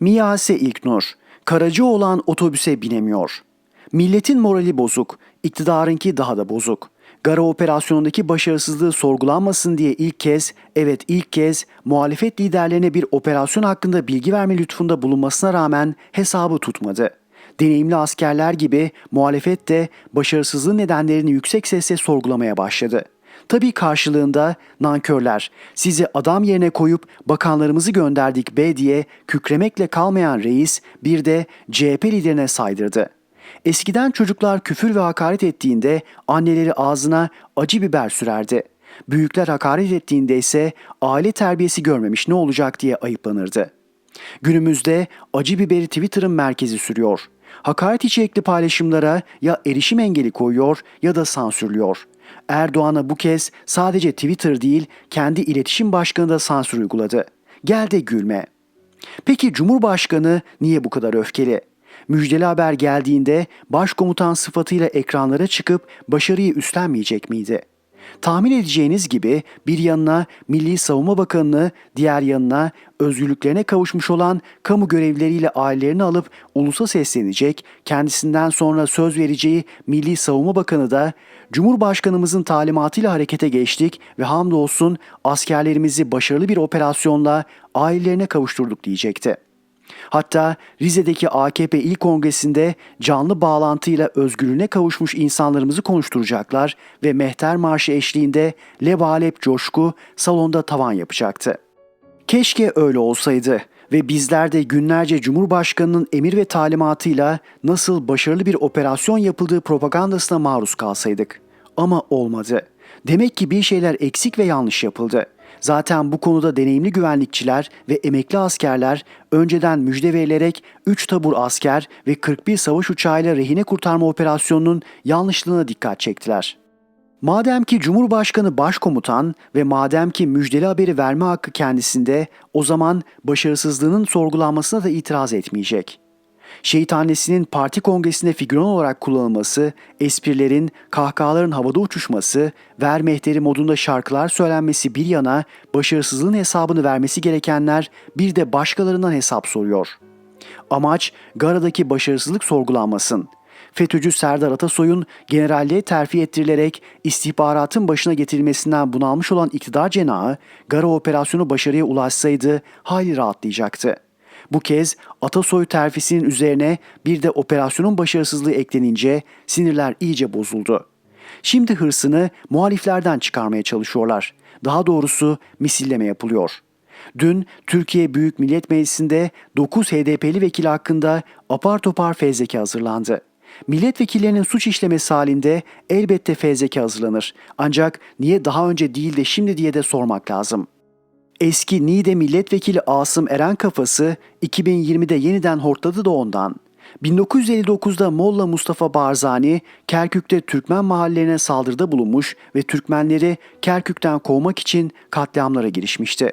Miyase İlknur, Karacı olan otobüse binemiyor. Milletin morali bozuk, iktidarınki daha da bozuk. Gara operasyonundaki başarısızlığı sorgulanmasın diye ilk kez, evet ilk kez muhalefet liderlerine bir operasyon hakkında bilgi verme lütfunda bulunmasına rağmen hesabı tutmadı. Deneyimli askerler gibi muhalefet de başarısızlığın nedenlerini yüksek sesle sorgulamaya başladı. Tabii karşılığında nankörler sizi adam yerine koyup bakanlarımızı gönderdik be diye kükremekle kalmayan reis bir de CHP liderine saydırdı. Eskiden çocuklar küfür ve hakaret ettiğinde anneleri ağzına acı biber sürerdi. Büyükler hakaret ettiğinde ise aile terbiyesi görmemiş ne olacak diye ayıplanırdı. Günümüzde acı biberi Twitter'ın merkezi sürüyor. Hakaret içerikli paylaşımlara ya erişim engeli koyuyor ya da sansürlüyor. Erdoğan'a bu kez sadece Twitter değil kendi iletişim başkanı da sansür uyguladı. Gel de gülme. Peki Cumhurbaşkanı niye bu kadar öfkeli? Müjdeli haber geldiğinde başkomutan sıfatıyla ekranlara çıkıp başarıyı üstlenmeyecek miydi? Tahmin edeceğiniz gibi bir yanına Milli Savunma Bakanı'nı, diğer yanına özgürlüklerine kavuşmuş olan kamu görevlileriyle ailelerini alıp ulusa seslenecek, kendisinden sonra söz vereceği Milli Savunma Bakanı da Cumhurbaşkanımızın talimatıyla harekete geçtik ve hamdolsun askerlerimizi başarılı bir operasyonla ailelerine kavuşturduk diyecekti. Hatta Rize'deki AKP İl Kongresi'nde canlı bağlantıyla özgürlüğüne kavuşmuş insanlarımızı konuşturacaklar ve Mehter Marşı eşliğinde lebalep coşku salonda tavan yapacaktı. Keşke öyle olsaydı ve bizler de günlerce Cumhurbaşkanı'nın emir ve talimatıyla nasıl başarılı bir operasyon yapıldığı propagandasına maruz kalsaydık. Ama olmadı. Demek ki bir şeyler eksik ve yanlış yapıldı. Zaten bu konuda deneyimli güvenlikçiler ve emekli askerler önceden müjde verilerek 3 tabur asker ve 41 savaş uçağıyla rehine kurtarma operasyonunun yanlışlığına dikkat çektiler. Madem ki Cumhurbaşkanı başkomutan ve madem ki müjdeli haberi verme hakkı kendisinde o zaman başarısızlığının sorgulanmasına da itiraz etmeyecek. Şehit annesinin parti kongresinde figüran olarak kullanılması, esprilerin, kahkahaların havada uçuşması, ver mehteri modunda şarkılar söylenmesi bir yana başarısızlığın hesabını vermesi gerekenler bir de başkalarından hesap soruyor. Amaç Gara'daki başarısızlık sorgulanmasın. FETÖ'cü Serdar Atasoy'un generalliğe terfi ettirilerek istihbaratın başına getirilmesinden bunalmış olan iktidar cenahı Gara operasyonu başarıya ulaşsaydı hayli rahatlayacaktı. Bu kez Atasoy terfisinin üzerine bir de operasyonun başarısızlığı eklenince sinirler iyice bozuldu. Şimdi hırsını muhaliflerden çıkarmaya çalışıyorlar. Daha doğrusu misilleme yapılıyor. Dün Türkiye Büyük Millet Meclisi'nde 9 HDP'li vekil hakkında apar topar fezleke hazırlandı. Milletvekillerinin suç işlemesi halinde elbette fezleke hazırlanır. Ancak niye daha önce değil de şimdi diye de sormak lazım.'' Eski Niğde milletvekili Asım Eren kafası 2020'de yeniden hortladı da ondan. 1959'da Molla Mustafa Barzani Kerkük'te Türkmen mahallelerine saldırıda bulunmuş ve Türkmenleri Kerkük'ten kovmak için katliamlara girişmişti.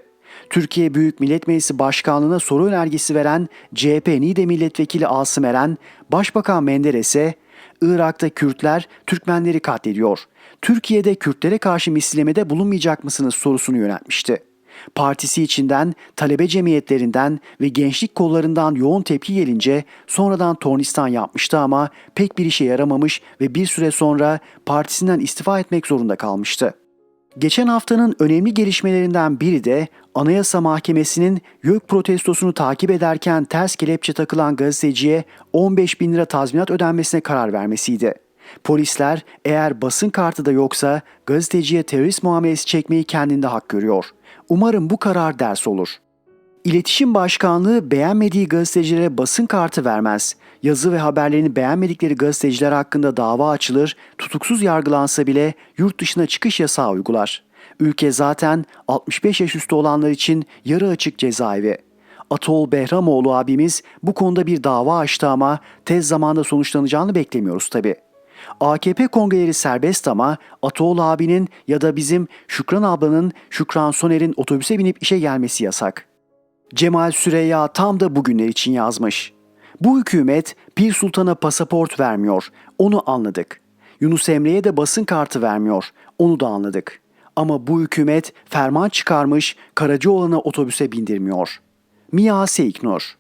Türkiye Büyük Millet Meclisi Başkanlığı'na soru önergesi veren CHP Niğde Milletvekili Asım Eren, Başbakan Menderes'e Irak'ta Kürtler Türkmenleri katlediyor. Türkiye'de Kürtlere karşı mislemede bulunmayacak mısınız sorusunu yöneltmişti. Partisi içinden, talebe cemiyetlerinden ve gençlik kollarından yoğun tepki gelince sonradan tornistan yapmıştı ama pek bir işe yaramamış ve bir süre sonra partisinden istifa etmek zorunda kalmıştı. Geçen haftanın önemli gelişmelerinden biri de Anayasa Mahkemesi'nin YÖK protestosunu takip ederken ters kelepçe takılan gazeteciye 15 bin lira tazminat ödenmesine karar vermesiydi. Polisler eğer basın kartı da yoksa gazeteciye terörist muamelesi çekmeyi kendinde hak görüyor. Umarım bu karar ders olur. İletişim Başkanlığı beğenmediği gazetecilere basın kartı vermez. Yazı ve haberlerini beğenmedikleri gazeteciler hakkında dava açılır, tutuksuz yargılansa bile yurt dışına çıkış yasağı uygular. Ülke zaten 65 yaş üstü olanlar için yarı açık cezaevi. Atol Behramoğlu abimiz bu konuda bir dava açtı ama tez zamanda sonuçlanacağını beklemiyoruz tabi. AKP kongreleri serbest ama Atoğlu abinin ya da bizim Şükran ablanın Şükran Soner'in otobüse binip işe gelmesi yasak. Cemal Süreyya tam da bugünler için yazmış. Bu hükümet Pir Sultan'a pasaport vermiyor. Onu anladık. Yunus Emre'ye de basın kartı vermiyor. Onu da anladık. Ama bu hükümet ferman çıkarmış Karacaoğlan'a otobüse bindirmiyor. Mia Seiknur